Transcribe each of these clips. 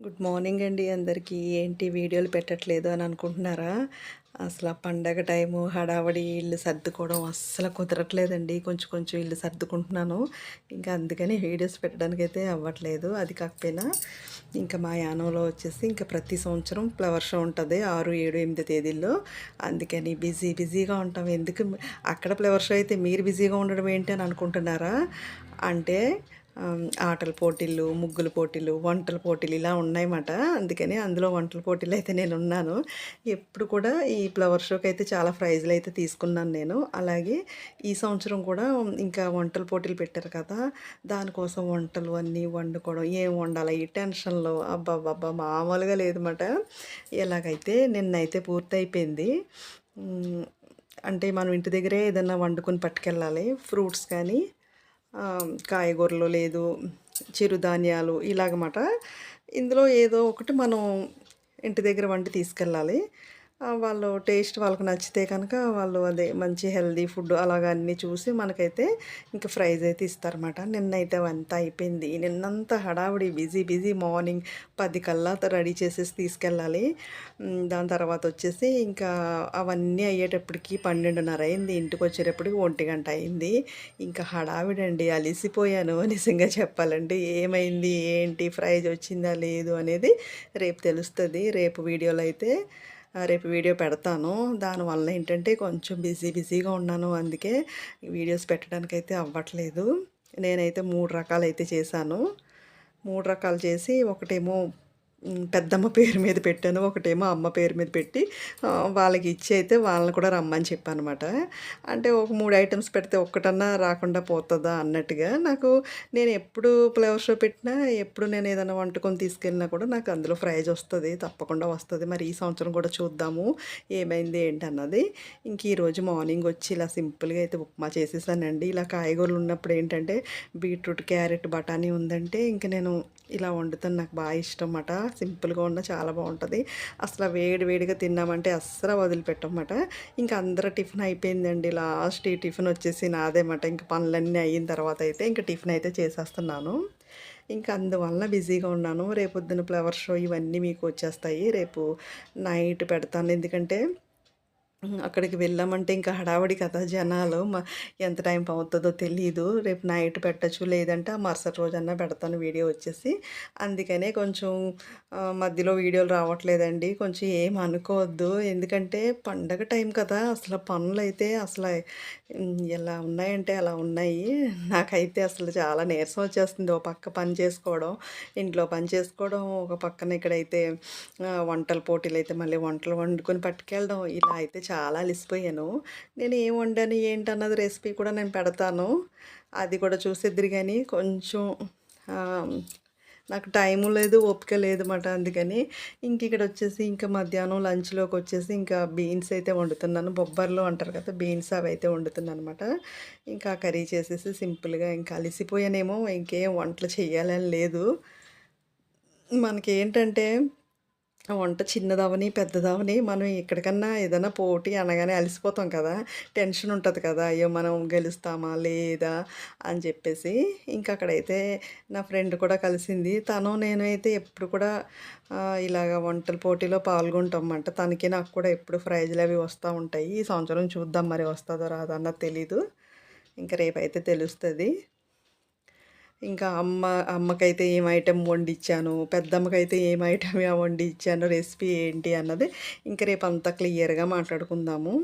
Good morning అండి అందరికీ. ఏంటి వీడియోలు పెట్టట్లేదు అని అనుకుంటున్నారా? అసలు ఆ పండగ టైము హడావడి ఇల్లు సర్దుకోవడం అస్సలు కుదరట్లేదండి. కొంచెం కొంచెం ఇల్లు సర్దుకుంటున్నాను. ఇంకా అందుకని వీడియోస్ పెట్టడానికి అయితే అవ్వట్లేదు. అది కాకపోయినా ఇంకా మా యానంలో వచ్చేసి ఇంకా ప్రతి సంవత్సరం ఫ్లవర్ షో ఉంటుంది ఆరు ఏడు ఎనిమిది తేదీల్లో. అందుకని బిజీ బిజీగా ఉంటాం. ఎందుకు? అక్కడ ఫ్లవర్ షో అయితే మీరు బిజీగా ఉండడం ఏంటి అని అనుకుంటున్నారా? అంటే ఆటల పోటీలు ముగ్గుల పోటీలు వంటల పోటీలు ఇలా ఉన్నాయన్నమాట. అందుకని అందులో వంటల పోటీలు అయితే నేను ఉన్నాను. ఎప్పుడు కూడా ఈ ఫ్లవర్ షోకి అయితే చాలా ప్రైజ్లు అయితే తీసుకున్నాను నేను. అలాగే ఈ సంవత్సరం కూడా ఇంకా వంటల పోటీలు పెట్టారు కదా దానికోసం వంటలు అన్నీ వండుకోవడం ఏం వండాలి ఈ టెన్షన్లో అబ్బాబ్బా మామూలుగా లేదన్నమాట. ఎలాగైతే నిన్నైతే పూర్తయిపోయింది. అంటే మనం ఇంటి దగ్గరే ఏదైనా వండుకొని పట్టుకెళ్ళాలి ఫ్రూట్స్ కానీ కాయగూరలు లేదు చిరుధాన్యాలు ఇలాగమాట. ఇందులో ఏదో ఒకటి మనం ఇంటి దగ్గర వండి తీసుకెళ్ళాలి. వాళ్ళు టేస్ట్ వాళ్ళకి నచ్చితే కనుక వాళ్ళు అదే మంచి హెల్దీ ఫుడ్ అలాగ అన్నీ చూసి మనకైతే ఇంకా ప్రైజ్ అయితే ఇస్తారన్నమాట. నిన్నైతే అవంతా అయిపోయింది. నిన్నంతా హడావిడి బిజీ బిజీ మార్నింగ్ పది కల్లా రెడీ చేసేసి తీసుకెళ్ళాలి. దాని తర్వాత వచ్చేసి ఇంకా అవన్నీ అయ్యేటప్పటికి పన్నెండున్నర అయింది. ఇంటికి వచ్చేటప్పటికి ఒంటి గంట అయింది. ఇంకా హడావిడండి అలిసిపోయాను నిజంగా చెప్పాలండి ఏమైంది? ఏంటి? ప్రైజ్ వచ్చిందా? లేదు అనేది రేపు తెలుస్తుంది. రేపు వీడియోలో అయితే రేపు వీడియో పెడతాను. దానివల్ల ఏంటంటే కొంచెం బిజీ బిజీగా ఉన్నాను. అందుకే వీడియోస్ పెట్టడానికి అయితే అవ్వట్లేదు. నేనైతే మూడు రకాలు అయితే చేశాను. మూడు రకాలు చేసి ఒకటేమో పెద్దమ్మ పేరు మీద పెట్టాను ఒకటేమో అమ్మ పేరు మీద పెట్టి వాళ్ళకి ఇచ్చి అయితే వాళ్ళని కూడా రమ్మని చెప్పాను అనమాట అంటే ఒక మూడు ఐటమ్స్ పెడితే ఒక్కటన్నా రాకుండా పోతుందా అన్నట్టుగా నాకు నేను ఎప్పుడు ఫ్లేవర్ షో పెట్టినా ఎప్పుడు నేను ఏదైనా వండుకొని తీసుకెళ్ళినా కూడా నాకు అందులో ప్రైజ్ వస్తుంది తప్పకుండా వస్తుంది. మరి ఈ సంవత్సరం కూడా చూద్దాము ఏమైంది ఏంటి అన్నది ఇంక ఈరోజు మార్నింగ్ వచ్చి ఇలా సింపుల్గా అయితే ఉప్మా చేసేసానండి. ఇలా కాయగూరలు ఉన్నప్పుడు ఏంటంటే బీట్రూట్ క్యారెట్ బఠానీ ఉందంటే ఇంక నేను ఇలా వండుతాను. నాకు బాగా ఇష్టం అన్నమాట సింపుల్గా ఉన్న చాలా బాగుంటుంది. అసలు వేడి వేడిగా తిన్నామంటే అస్సలు వదిలిపెట్టమాట. ఇంకా అందరూ టిఫిన్ అయిపోయిందండి. లాస్ట్ ఈ టిఫిన్ వచ్చేసి నాదేమాట. ఇంకా పనులన్నీ అయిన తర్వాత అయితే ఇంకా టిఫిన్ అయితే చేసేస్తున్నాను. ఇంకా అందువల్ల బిజీగా ఉన్నాను. రేపొద్దున ఫ్లవర్ షో ఇవన్నీ మీకు వచ్చేస్తాయి. రేపు నైట్ పెడతాను. ఎందుకంటే అక్కడికి వెళ్ళామంటే ఇంకా హడావడి కదా జనాలు. మా ఎంత టైం అవుతుందో తెలియదు రేపు నైట్ పెట్టచ్చు. లేదంటే ఆ మరుసటి రోజన్నా పెడతాను వీడియో వచ్చేసి. అందుకనే కొంచెం మధ్యలో వీడియోలు రావట్లేదండి. కొంచెం ఏం అనుకోవద్దు. ఎందుకంటే పండగ టైం కదా. అసలు పనులు అయితే అసలు ఎలా ఉన్నాయంటే అలా ఉన్నాయి. నాకైతే అసలు చాలా నీరసం వచ్చేస్తుంది. ఒక పక్క పని చేసుకోవడం ఇంట్లో పని చేసుకోవడం ఒక పక్కన ఇక్కడైతే వంటల పోటీలు అయితే మళ్ళీ వంటలు వండుకొని పట్టుకెళ్ళడం ఇలా అయితే చాలా అలిసిపోయాను. నేను ఏం వండాను ఏంటన్నది రెసిపీ కూడా నేను పెడతాను. అది కూడా చూసిద్దరు కానీ కొంచెం నాకు టైము లేదు ఓపిక లేదు అందుకని. ఇంక ఇక్కడ వచ్చేసి ఇంకా మధ్యాహ్నం లంచ్లోకి వచ్చేసి ఇంకా బీన్స్ అయితే వండుతున్నాను. బొబ్బర్లు అంటారు కదా బీన్స్ అవి అయితే వండుతున్నాను అనమాట ఇంకా కర్రీ చేసేసి సింపుల్గా ఇంకా అలిసిపోయానేమో ఇంకేం వంటలు చేయాలని లేదు. మనకి ఏంటంటే వంట చిన్నదవని పెద్దదవని మనం ఎక్కడికన్నా ఏదైనా పోటీ అనగానే అలసిపోతాం కదా. టెన్షన్ ఉంటుంది కదా అయ్యో మనం గెలుస్తామా లేదా అని చెప్పేసి. ఇంకా అక్కడైతే నా ఫ్రెండ్ కూడా కలిసింది. తను నేను అయితే ఎప్పుడు కూడా ఇలాగ వంటల పోటీలో పాల్గొంటాం తనకి నాకు కూడా ఎప్పుడు ప్రైజ్లు అవి వస్తూ ఉంటాయి. ఈ సంవత్సరం చూద్దాం మరి వస్తుందో రాదో అన్నది తెలీదు. ఇంకా రేపైతే తెలుస్తుంది. ఇంకా అమ్మ అమ్మకైతే ఏం ఐటెం వండిచ్చాను పెద్దమ్మకైతే ఏం ఐటెం వండి ఇచ్చాను రెసిపీ ఏంటి అన్నది ఇంకా రేపు అంతా క్లియర్గా మాట్లాడుకుందాము.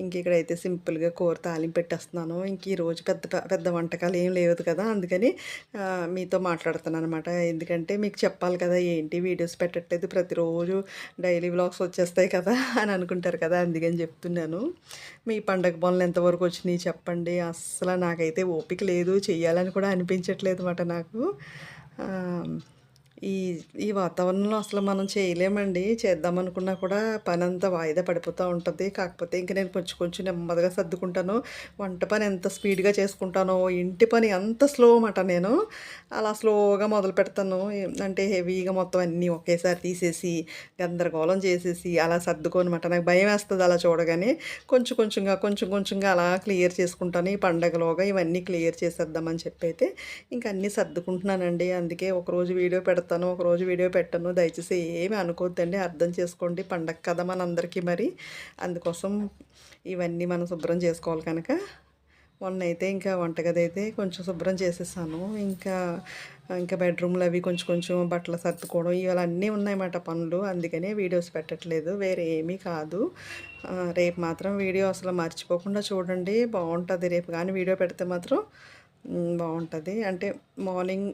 ఇంక ఇక్కడైతే సింపుల్గా కూర తాలింపు పెట్టేస్తున్నాను. ఇంక ఈరోజు పెద్ద పెద్ద వంటకాలు ఏం లేవు కదా అందుకని మీతో మాట్లాడుతున్నాను అనమాట ఎందుకంటే మీకు చెప్పాలి కదా ఏంటి వీడియోస్ పెట్టట్లేదు ప్రతిరోజు డైలీ వ్లాగ్స్ వచ్చేస్తాయి కదా అని అనుకుంటారు కదా అందుకని చెప్తున్నాను. మీ పండగ పనులు ఎంతవరకు వచ్చినాయి చెప్పండి. అస్సలు నాకైతే ఓపిక లేదు చేయాలని కూడా అనిపించట్లేదు. అన్నమాట నాకు. ఈ ఈ వాతావరణంలో అసలు మనం చేయలేమండి. చేద్దామనుకున్నా కూడా పని అంతా వాయిదా పడిపోతూ ఉంటుంది. కాకపోతే ఇంక నేను కొంచెం కొంచెం నెమ్మదిగా సర్దుకుంటాను. వంట పని ఎంత స్పీడ్గా చేసుకుంటానో ఇంటి పని అంత స్లో అన్నమాట నేను. అలా స్లోగా మొదలు పెడతాను. అంటే హెవీగా మొత్తం అన్నీ ఒకేసారి తీసేసి గందరగోళం చేసేసి అలా సర్దుకోనమాట నాకు భయం వేస్తుంది అలా చూడగానే. కొంచెం కొంచెంగా కొంచెం కొంచెంగా అలా క్లియర్ చేసుకుంటాను. ఈ పండగలోగా ఇవన్నీ క్లియర్ చేసేద్దామని చెప్పి అయితే ఇంకా అన్నీ సర్దుకుంటున్నానండి. అందుకే ఒకరోజు వీడియో పెడతాను పెడతాను ఒకరోజు వీడియో పెట్టను దయచేసి ఏమి అనుకోవద్దండి అర్థం చేసుకోండి పండగ కదా మనందరికీ మరి. అందుకోసం ఇవన్నీ మనం శుభ్రం చేసుకోవాలి కనుక. మొన్న అయితే ఇంకా వంటగది అయితే కొంచెం శుభ్రం చేసేసాను. ఇంకా ఇంకా బెడ్రూమ్లు అవి కొంచెం కొంచెం బట్టలు సర్దుకోవడం ఇవన్నీ ఉన్నాయన్నమాట పనులు. అందుకనే వీడియోస్ పెట్టట్లేదు వేరే ఏమీ కాదు. రేపు మాత్రం వీడియో అసలు మర్చిపోకుండా చూడండి. బాగుంటుంది రేపు. కానీ వీడియో పెడితే మాత్రం బాగుంటుంది. అంటే మార్నింగ్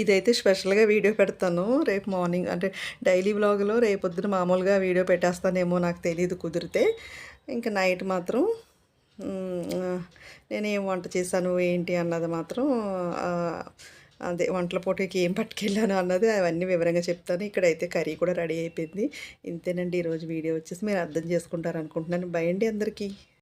ఇదైతే స్పెషల్గా వీడియో పెడతాను. రేపు మార్నింగ్ అంటే డైలీ బ్లాగ్లో రేపు పొద్దున మామూలుగా వీడియో పెట్టేస్తానేమో నాకు తెలియదు కుదిరితే. ఇంకా నైట్ మాత్రం నేనేం నేను ఏం వంట చేశాను ఏంటి అన్నది మాత్రం అదే వంటల పోటీకి ఏం పట్టుకెళ్ళాను అన్నది అవన్నీ వివరంగా చెప్తాను. ఇక్కడైతే కర్రీ కూడా రెడీ అయిపోయింది. ఇంతేనండి ఈరోజు వీడియో వచ్చేసి మీరు అర్థం చేసుకుంటారు అనుకుంటున్నాను భయండి అందరికీ.